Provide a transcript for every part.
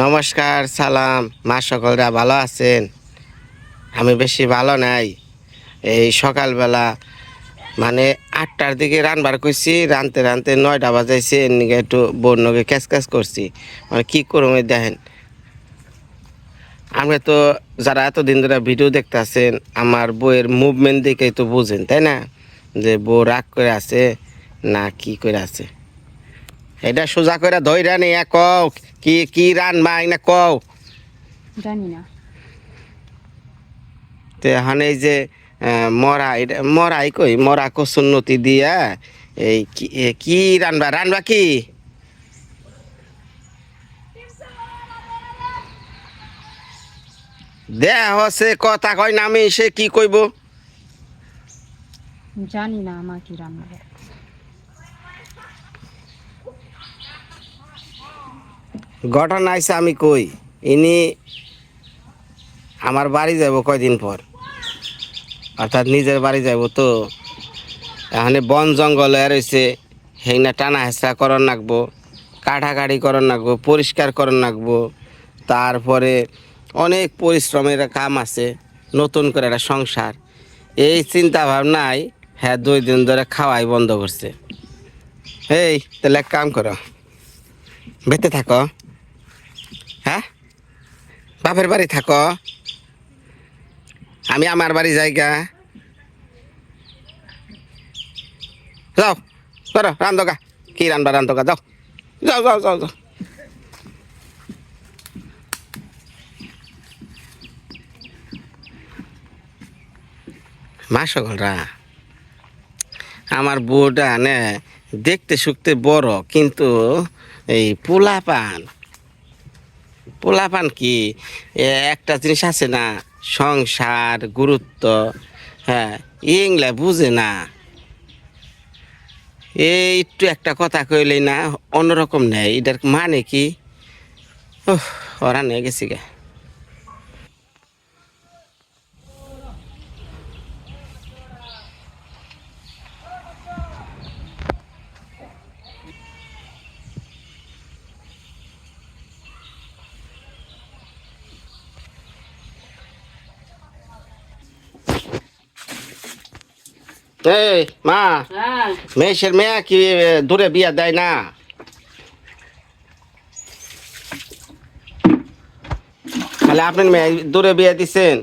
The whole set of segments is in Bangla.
নমস্কার, সালাম। মা সকলরা ভালো আছেন? আমি বেশি ভালো নাই। এই সকালবেলা মানে আটটার দিকে রানবার করছি, রানতে রানতে নয়টা বাজাইছে এর নিকে একটু নগে ক্যাচ ক্যাচ করছি। মানে কী এই দেখেন। আমরা তো যারা এতদিন ধরে ভিডিও দেখতে আছেন আমার বইয়ের মুভমেন্ট দেখেই তো বুঝেন, তাই না? যে বউ রাগ করে আছে না কি করে আছে? এটা সোজা করে ধইরা নিয়ে কও কি কি রান মাই না কও। জানি না। তো এখন এই যে মরা এটা মরাই কই মরা কসুন্নতি দিয়া এই কি কি রানবা রানবা কি? দেয়া হচ্ছে কথা কয় না আমি সে কি কইব? জানি না আমার কি রান্না। ঘটনা আইসে আমি কই? ইনি আমার বাড়ি যাব কয়দিন পর? অর্থাৎ নিজের বাড়ি যাব তো। এখানে বন জঙ্গল রয়েছে। সেইনা টানা হেঁচড়া করন লাগবো কাটাকাটি করন লাগবো পরিষ্কার করন লাগবো তারপরে অনেক পরিশ্রমের কাম আছে, নতুন করে একটা সংসার। এই চিন্তা ভাবনায় হ্যাঁ দুই দিন ধরে খাওয়াই বন্ধ করছে। এই, তাহলে এক কাম করো, বেঁচে থাকো। হ্যাঁ? বাপের বাড়ি থাকো। আমি আমার বাড়ি যাইগা। যাও করো রান্ধগা। কি রান্ধবা রান্ধগা? যাও। যাও যাও যাও যাও। মা সকলরা, আমার বউটা দেখতে শুকতে বড়, কিন্তু এই পোলা পান পোলাপান কি? একটা জিনিস আছে না সংসার গুরুত্ব হ্যাঁ ইংলা বুঝে না। এই একটু একটা কথা কইলেই না অন্যরকম নেই এটার মানে কি? ওহ, ওরা নিয়ে গেছি গে। এই মা হ্যাঁ। মেয়েছের মেয়ে কি দূরে বিয়া দেয় না? তাহলে আপনার মেয়ে দূরে বিয়ে দিচ্ছেন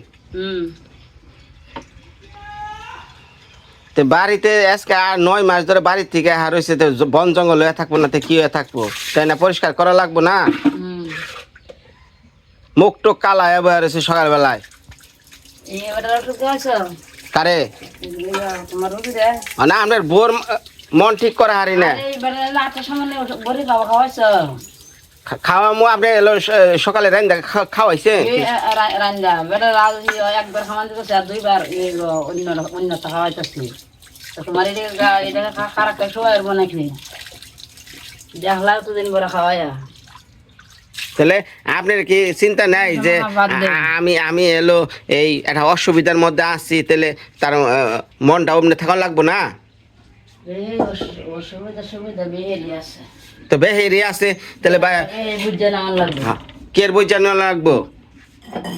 তো বাড়িতে আজকে আর নয় মাস ধরে বাড়ি থেকে আর হয়েছে তো বন জঙ্গল হয়ে থাকব না তো কি হয়ে থাকব? তাই না পরিষ্কার করা লাগবো না? মুখ টুক কালা হয়ে বয়ে রয়েছে সকালবেলায়। কারে? না আপনার বোর মন ঠিক করে হারি না। খাওয়া খাওয়াইছো? মো আপনি এলো সকালে রান্দা খা- খাওয়াইছেন এই রান্দা বেটা রাজ একবার খাওয়ান দিতেছে আর দুইবার এই অন্য অন্য খাওয়াইতেছি। তো তোমার এটা এটা খারাপ শোয়া এরবো নাকি? দেখলা তো দিন বড় খাওয়াইয়া। তাহলে আপনার কি চিন্তা নাই যে আমি আমি এলো এই একটা অসুবিধার মধ্যে আসছি তাহলে তার মনটা অমনি থাকা লাগবো না? আছে। তো বেহেরি আছে তাহলে আমার কের বই জানা লাগবো।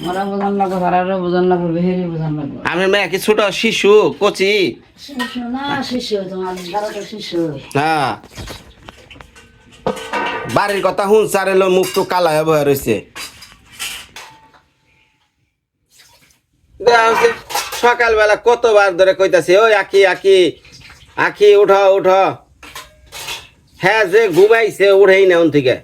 মোরা বোঝান লাগবে তারারও বোঝান লাগবে বেহেলি বোঝান লাগবে। আপনার মেয়ে কি ছোট শিশু কচি? হ্যাঁ। বাড়ির কথা হুন চার এলো মুখ তো কালা হয়ে বয়ে রয়েছে সকালবেলা কতবার ধরে কইতাছে ওই আকি আকি আকি উঠ উঠ। হ্যাঁ যে ঘুমাইছে উঠেই না উন থেকে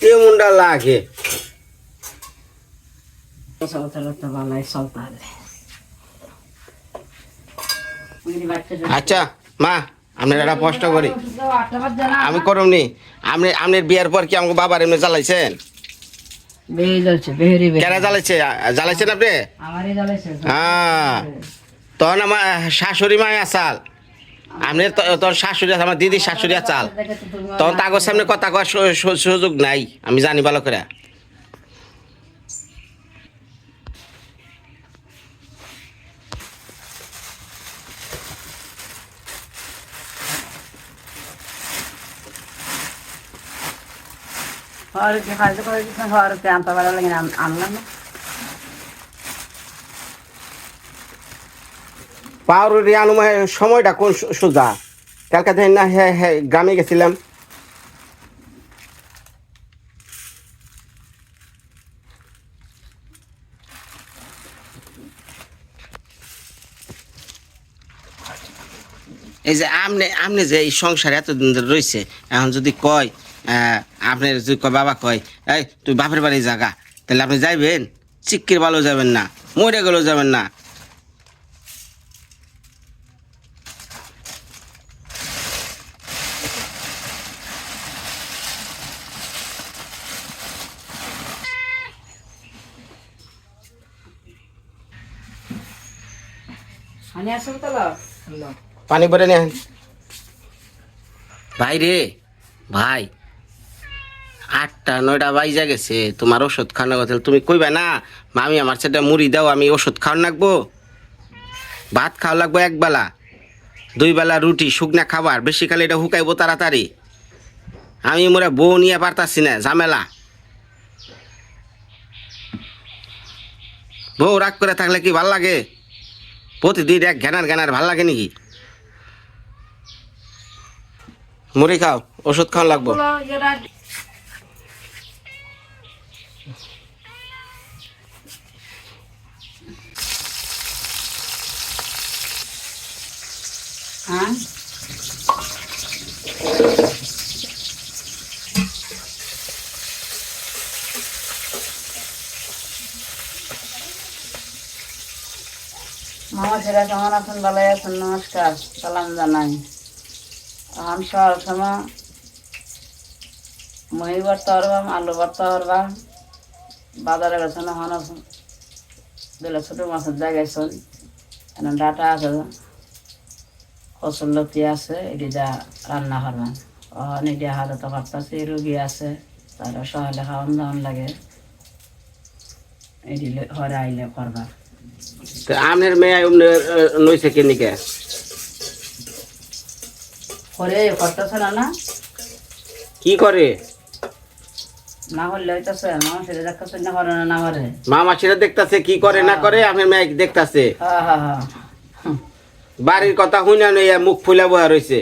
কেমনটা লাগে? চলতে হবে আচ্ছা মা আমরা একটা প্রশ্ন করি। আমি করম নি। আপনি আপনার বিয়ার পর কি আমাকে বাবার এমনি জ্বালাইছেন? জ্বালাইছে? জ্বালাইছেন আপনি? হ্যাঁ। তখন আমার শাশুড়ি মায় আসাল আপনি তোর শাশুড়ি আছে আমার দিদির শাশুড়ি আচাল। তখন তাগর সামনে কথা কওয়ার সুযোগ নাই আমি জানি ভালো করে। সময়টা কোন সোজা? কালকে না হ্যাঁ হ্যাঁ গ্রামে গেছিলাম। এই যে আমনে আমনে যে এই সংসারে এতদিন ধরে রয়েছে এখন যদি কয় আপনার যদি কয় বাবা কয় এই তুই বাপের বাড়ি জাগা তাহলে আপনি যাইবেন? চিক্কির ভালো যাবেন না মরে গেলেও যাবেন না। পানি ভরে নেন ভাই রে ভাই আটটা নয়টা বাইজা গেছে। তোমার ওষুধ খাওয়ানো কথা তুমি কইবে না, মামি, আমার সেটা মুড়ি দাও, আমি ওষুধ খাওয়ান লাগবো ভাত খাওয়া লাগবো এক বেলা। দুই বেলা রুটি, শুকনা খাবার, বেশি খালি এটা হুকাইবো তাড়াতাড়ি। আমি মোরা বউ নিয়ে পারতাছি না, ঝামেলা। বউ রাগ করে থাকলে কি ভালো লাগে? প্রতিদিন এক ঘ্যানার ঘ্যানার ভালো লাগে নাকি? মুড়ি খাও, ওষুধ খাওয়ান লাগবো। হ্যাঁ মামা ছেলে কেমন আছেন? ভালো আছেন? নমস্কার, সালাম জানাই। আমি সব সময় মই ভর্তা হরবাম আলু ভর্তা হরবাম বাজারে গেছেন হন দিলে ছোটো মাছের জায়গায় শোন ডাটা আছে। ফসল লতি আছে এটি যা রান্না করবেন অহন এটি হাতে তো করতেছে রুগী আছে তারা সহলে খাওয়ান দাওয়ান লাগে। এটি হরে আইলে করবা তো আমনের মেয়ে নইছে কেনিকে? করে করতেছে না না? কি করে? হইতেছে মানুষের দেখতেছে না করে না না করে মামা সেটা দেখতাছে কি করে না করে আপনার মেয়ে দেখতাছে। হ্যাঁ হ্যাঁ হ্যাঁ। বাড়ির কথা শুনে নইয়া মুখ ফুলা বয়া রয়েছে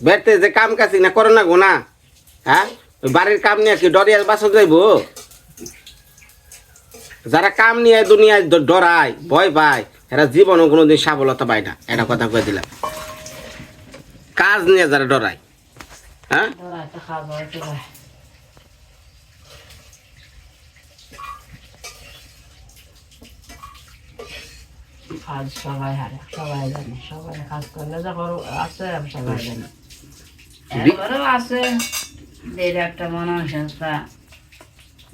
বেড়তে যে কাম কাছি না করে না গো না হ্যাঁ বাড়ির কাম নিয়ে কি ডরিয়াল বাসন যাইব? যারা কাম নিয়ে দুনিয়ায় ডরায় ভয় পায় এরা জীবনও কোনোদিন সাফলতা পায় না, এটা কথা কয়ে দিলাম। কাজ নিয়ে যারা ডরায় হ্যাঁ ধরা একটা খাওয়া একটু খায়। কাজ সবাই হারে সবাই জানে সবাই কাজ করলে যখন আছে সবাই জানি। এরপরেও আছে এর একটা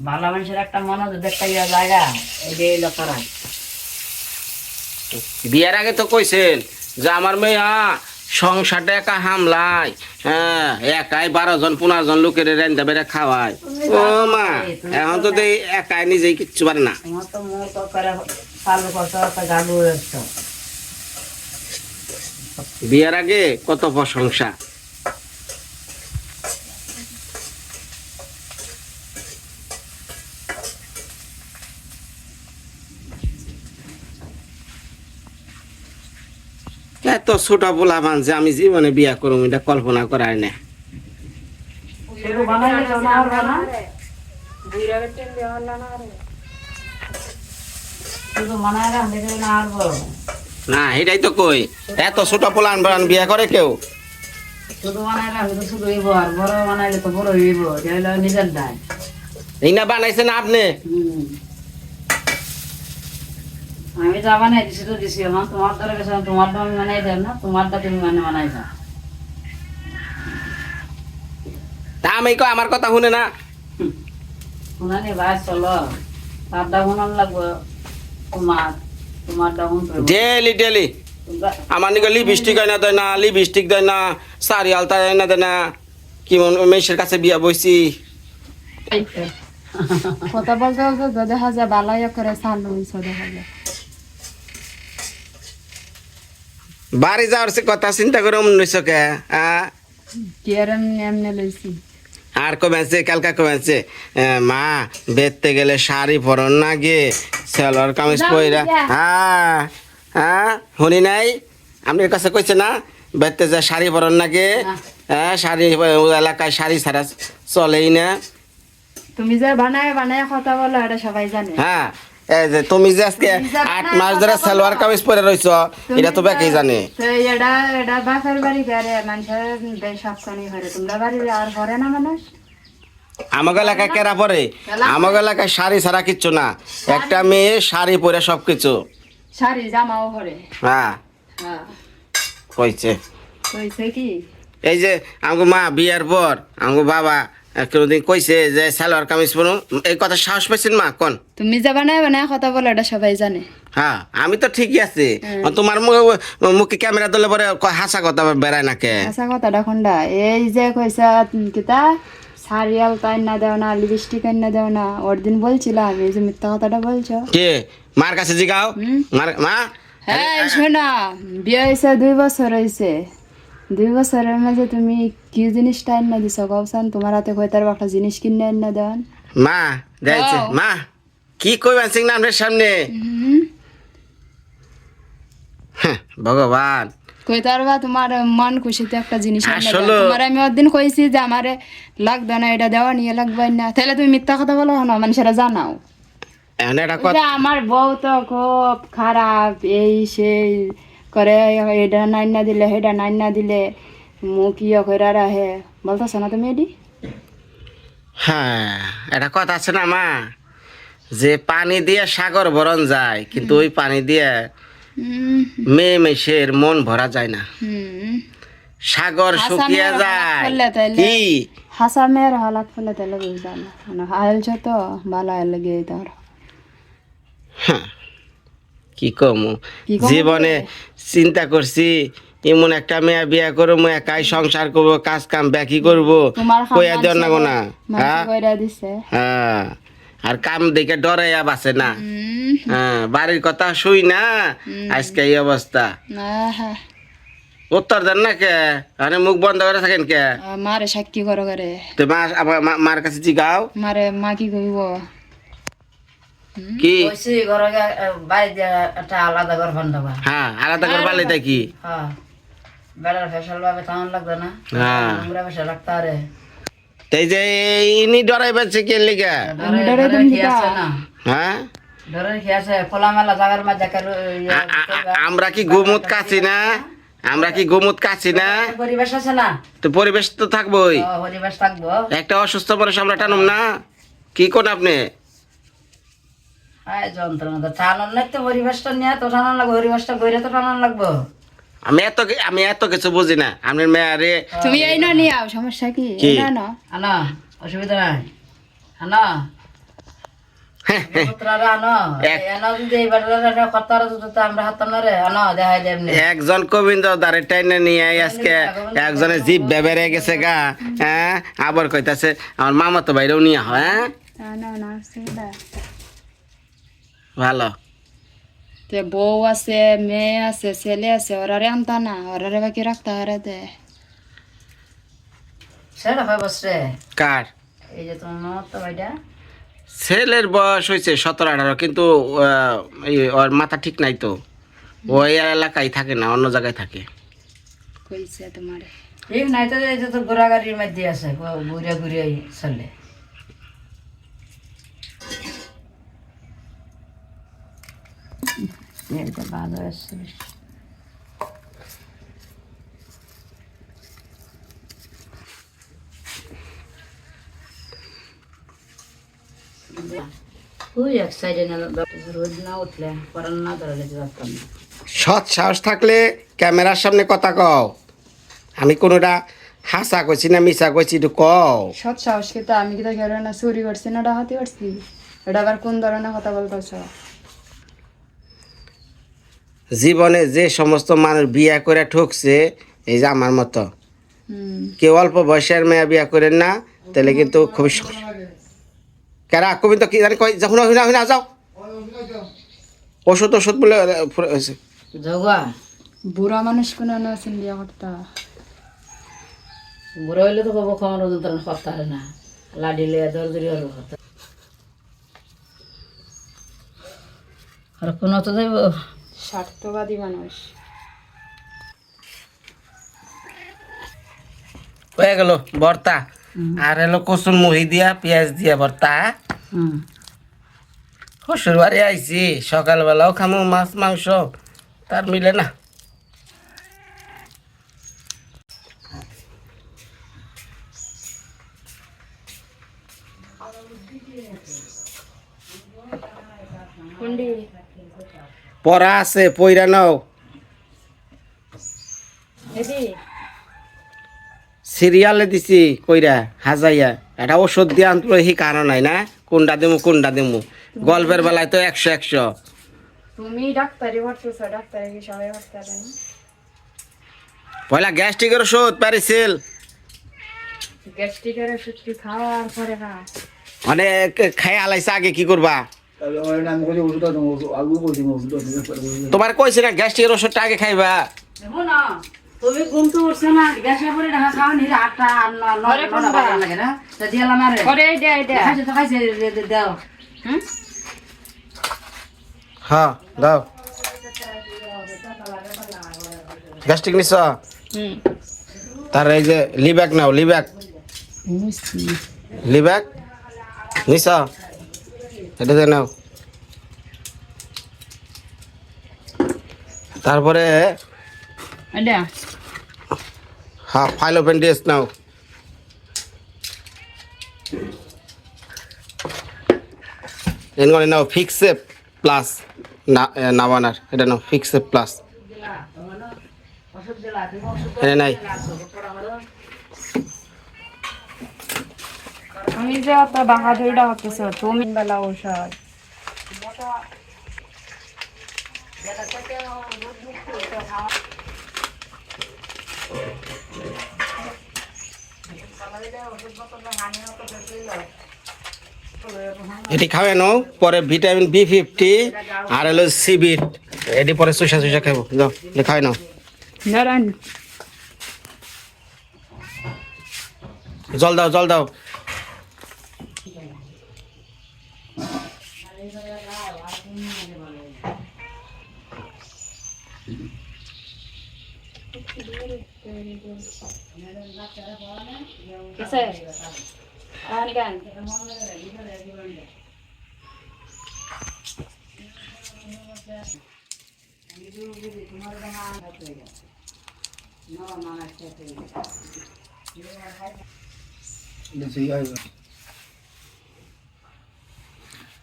ভালো মানুষের একটা মনে একটা ইয়া জায়গা বিয়ের আগে তো কইছেন যে আমার মেয়ে সংসারটা একা হামলায় হ্যাঁ একাই বারো জন পনেরো জন লোকের রেন্দা বেড়ে খাওয়ায়। ও মা এখন তো দেই একাই নিজেই কিচ্ছু পারে না। করতে একটা। বিয়ের আগে কত প্রশংসা? এত ছোট বলা মান যে আমি জীবনে বিয়া করুম এটা কল্পনা করার না না এটাই তো কই এত ছোট পোলান বান বিয়া করে কেউ? শুধু বানাই রাখলে তো শুধু হইব আর বড় বানাইলে তো বড় হইব এটা হলো নিজের দায়। এই না বানাইছেন আপনি? আমি যা বানাই দিছি তো দিছি আমার তোমার দ্বারা গেছে তোমার দাম বানাই দেব না তোমার দা তুমি মানে বানাই দাও। তা আমি কই আমার কথা শুনে না। শুনানি ভাই চলো। তার দা শুনান লাগবো তোমার তোমার দা শুনতে ডেলি ডেলি আমার নিকে লিপস্টিক হয় না দেয় না লিপস্টিক দেয় না শাড়ি আলতা দেয় না দেয় না। কি মন মেয়ের কাছে বিয়া বইছি। কথা বলতে বলতে দেখা যায় বালাই করে হয়েছে দেখা যায়। বাড়ি যাওয়ার কথা চিন্তা করে অমন নিছ কে হ্যাঁ? কি আর এমনি এমনি লইছি। আর কমেছে কালকা কমেছে। মা বেরতে গেলে শাড়ি পরন না গে। সেলোয়ার কামিজ পইরা। হ্যাঁ হ্যাঁ শুনি নাই? আপনার কাছে কইছে না বেরতে যা শাড়ি পরন না গে। হ্যাঁ শাড়ি এলাকায় শাড়ি ছাড়া চলেই না। তুমি যে বানায় বানায় কথা বলো এটা সবাই জানে। হ্যাঁ এই যে তুমি যে আজকে আট মাস ধরে সালোয়ার কামিজ পরে রইছ এটা তো বেকেই জানে। এটা এটা বাপের বাড়ি করে মানুষের বেশ সবখানি করে তোমরা বাড়ি আর করে না মানুষ? আমাকে এলাকায় কেরা পরে? আমাকে এলাকায় শাড়ি ছাড়া কিচ্ছু না। একটা মেয়ে শাড়ি পরে সব কিছু শাড়ি জামাও করে হ্যাঁ। হ্যাঁ। কইছে। কইছে কি? এই যে আমাকে মা বিয়ার পর আমাকে বাবা কোনোদিন কইছে যে সালোয়ার কামিজ পরু। এই কথা সাহস পাইছেন মা কোন? তুমি যে বানায় বানায় কথা বলো এটা সবাই জানে। হ্যাঁ আমি তো ঠিকই আছি। তোমার মুখে ক্যামেরা দিলে পরে হাসা কথা বেড়ায় না কে কথাটা কোনটা? এই যে কইছা কিতা? সারিয়াল তাই না দেও না লিপস্টিক না দেও না ওর দিন বলছিলাম এই যে মিথ্যা কথাটা বলছো। কে? মার কাছে জিগাও। মার মা? হ্যাঁ শোনা বিয়ে হয়েছে দুই বছর হয়েছে দুই বছরের মাঝে তুমি কি জিনিসটা এনে দিছ? কবসান তোমার হাতে হয়তো আর একটা জিনিস কিনে এনে দেন মা যাইছে। মা কি কইবেন সিং নামের সামনে হ্যাঁ, ভগবান। কইতে পারবা তোমার মন খুশিতে একটা জিনিস। আসলে- তোমার আমি ওদিন কইছি যে আমারে লাগবে না এটা দেওয়া নিয়ে লাগবে না। তাহলে তুমি মিথ্যা কথা বলো না মানুষেরা জানাও। আমার বউ তো খুব খারাপ এই সেই। করে এটা নাই না দিলে সেটা নাই না দিলে মুখ ইয়ে করে রাহে বলতেছ না তুমি এডি হ্যাঁ এটা কথা আছে না মা। যে পানি দিয়ে সাগর ভরন যায় কিন্তু ওই পানি দিয়ে মেয়ে মেশের মন ভরা যায় না। সাগর শুকিয়ে যায়। কি? হাসামের হালাত ফুলে তাহলে বুঝবা না। মানে হালছ তো ভালো লাগে তার হ্যাঁ, কি কম? জীবনে চিন্তা করছি এমন একটা মেয়ে বিয়া করব একাই সংসার করব কাজ কাম ব্যাকি করব কইয়া দেওয়ার না? না হ্যাঁ? কইরা দিছে। হ্যাঁ। আর কাম দেখে ডরাইয়া বাসে না? হ্যাঁ বাড়ির কথা শুই না? আজকে এই অবস্থা। উত্তর দেন না কে? আরে মুখ বন্ধ করে থাকেন কে? মারে সাক্ষী করো করে। তো মা মার কাছে জিগাও। মারে মা কি কইব? কি? আলাদা ঘর হ্যাঁ আলাদা কি? হ্যাঁ। বেড়ার ফেসাল ভাবে না। হ্যাঁ। নোংরা আরে তাই যে ইনি লিগা? কি হ্যাঁ? আমরা কি গোমুত কাছি না? আমরা কি গোমুত কাছি না? পরিবেশ আছে না? তো পরিবেশ তো থাকবোই। পরিবেশ থাকব। একটা অসুস্থ মানুষ আমরা টানুম না? কি কোন আপনি? আয় যন্ত্রণা তো টানন নাই তো নিয়ে তো টানন লাগবে পরিবেশটা গইরে তো টানন লাগবো। আমি এত আমি এত কিছু বুঝি না। আপনার মেয়ারে তুমি এই না নিয়ে আও সমস্যা কি? আনো অসুবিধা নাই। আনো। একজন গোবিন্দ দাঁড়ে টাইনে নিয়ে আজকে। একজনের জিভ বেবেরে গেছে গা। হ্যাঁ আবার কইতাছে আমার মামা তো বাইরেও নিয়ে হয় হ্যাঁ? না না না সেটা ভালো। তে বউ আছে মেয়ে আছে ছেলে আছে ওরারে আনতা না ওরারে বাকি রাখতে হারে দে সেটা হয় বসরে কার? এই যে তোমার মামা তো ভাইটা। ছেলের বয়স হয়েছে সতেরো আঠারো কিন্তু এই ওর মাথা ঠিক নাই তো। ওই এলাকায় থাকে না অন্য জায়গায় থাকে। কইছে তোমারে। ঠিক নাই তো এই যে তো ঘোরাগাড়ির মধ্যে আছে ঘুরে ঘুরে চলে এটা ভালো আছে ওই এক সাইডে না রোদ না উঠলে পরান না ধরলে যাতাম না সৎ সাহস থাকলে ক্যামেরার সামনে কথা কও। আমি কোনোটা হাসা কইছি না মিশা কইছি একটু কও। সৎ সাহস কিন্তু আমি কিন্তু খেলো না চুরি করছি না ডাকাতি করছি? এটা আবার কোন ধরনের কথা বলতেছ? জীবনে যে সমস্ত মানুষ বিয়া করে ঠকছে এই যে আমার মতো। হুম। কেউ অল্প বয়সের মেয়ে বিয়া করেন না তাহলে কিন্তু খুবই সমস্যা। কেরা? কবি তো কি জানি কই? যখন হইনা যাও। ওষুধ ওষুধ বলে ফুরে হয়েছে। বুড়া মানুষ কোনো আছেন বিয়া করতা? বুড়ো হইলে তো কব খাওয়ার যন্ত্রণা করতে পারে না। লাডি লিয়ে দর দরি হলো আর কোনো তো দেব স্বার্থবাদী মানুষ। হয়ে গেল ভর্তা। আর এলো কসুর মুহি দিয়া পেঁয়াজ দিয়া ভর্তা। হুম। শ্বশুর বাড়ি আইছি সকালবেলাও খামো মাছ মাংস। তার মিলে না। পড়া আছে পইরা নাও। সিরিয়ালে দিছি কইরা হাজাইয়া। এটা ওষুধ দিয়ে আনতো সেই কারণ নাই না? কোনটা দিমু কোনটা দিমু? গল্পের বেলায় তো একশো একশো। তুমি ডাক্তারি ভরতেছ ডাক্তারি কি সবাই ভরতে পয়লা গ্যাস্ট্রিকের ওষুধ প্যারিসিল গ্যাস্ট্রিকের ওষুধ কি খাওয়ার পরে খা অনেক খাই আলাইছে আগে কি করবা? তোমার কইছে না গ্যাস্ট্রিকের ওষুধটা আগে খাইবা। তুমি ঘুম তো উঠছে না গ্যাসের পরে ঢাকা খাওয়া নিলে আটটা লাগে না। তা দিলাম আরে। খাইছে তো খাইছে দাও। হুম? হ্যাঁ দাও। গ্যাস্ট্রিক নিছ? হুম। তার এই যে লিব্যাক নাও লিব্যাক লিব্যাক নিছ? এটা দিয়ে নাও। তারপরে হ্যাঁ ফাইল ওপেন ডিএস নাও। এনগনে নাও ফিক্সে প্লাস না নাবানার। এটা নাও ফিক্সে প্লাস। এটা নাই। তুমি যে অত বাহাদুরিটা হতেছ তুমি বেলা ঔষধ এটি খাবে নাও পরে ভিটামিন বি ফিফটি আর হলো সিবিট এটি পরে চুষা চুষা খাব যাও খাই নাও জল দাও জল দাও।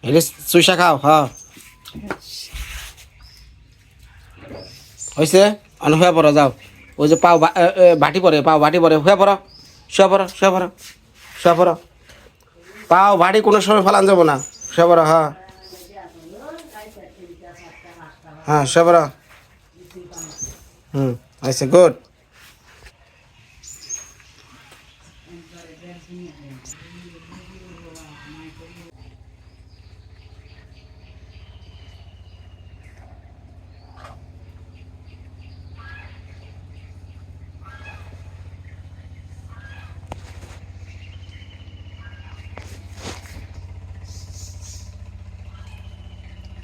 এটি চুষা খাও হ্যাঁ হয়েছে অন শুয়ে পড়ো যাও। ওই যে পাও বাটি পরে পাও বাটি পরে শুয়ে পড়ো শুয়ে পড়ো শুয়ে পড়ো শুয়ে পড়ো পাও বাড়ি কোনো সময় ফেলান যাব না। শুয়ে পড়ো হ্যাঁ হ্যাঁ শুয়ে পড়ো হুম আচ্ছা গুড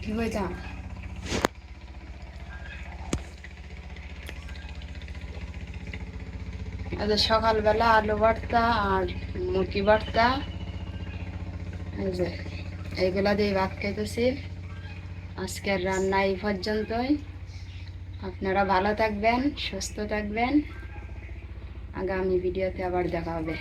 কি হয়েছে আজ সকালবেলা আলু ভর্তা আর মুরগি ভর্তা। এই এইগুলা দিয়ে ভাত খাইতেছি। আজকের রান্না এই পর্যন্তই। আপনারা ভালো থাকবেন, সুস্থ থাকবেন। আগামী ভিডিওতে আবার দেখা হবে।